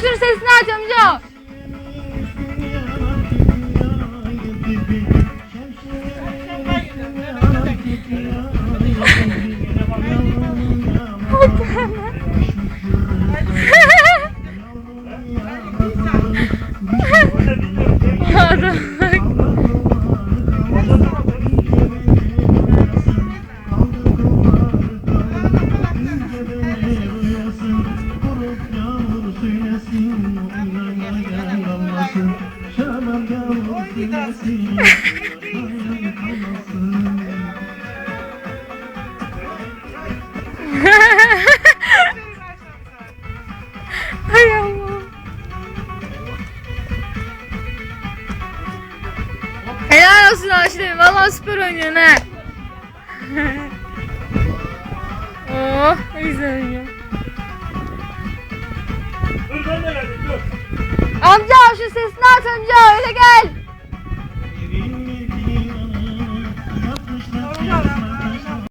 Şunun sesini aç amca. Hay Allah. Helal olsun Aşile. Valla süper oynuyorsun oh güzel. শেষ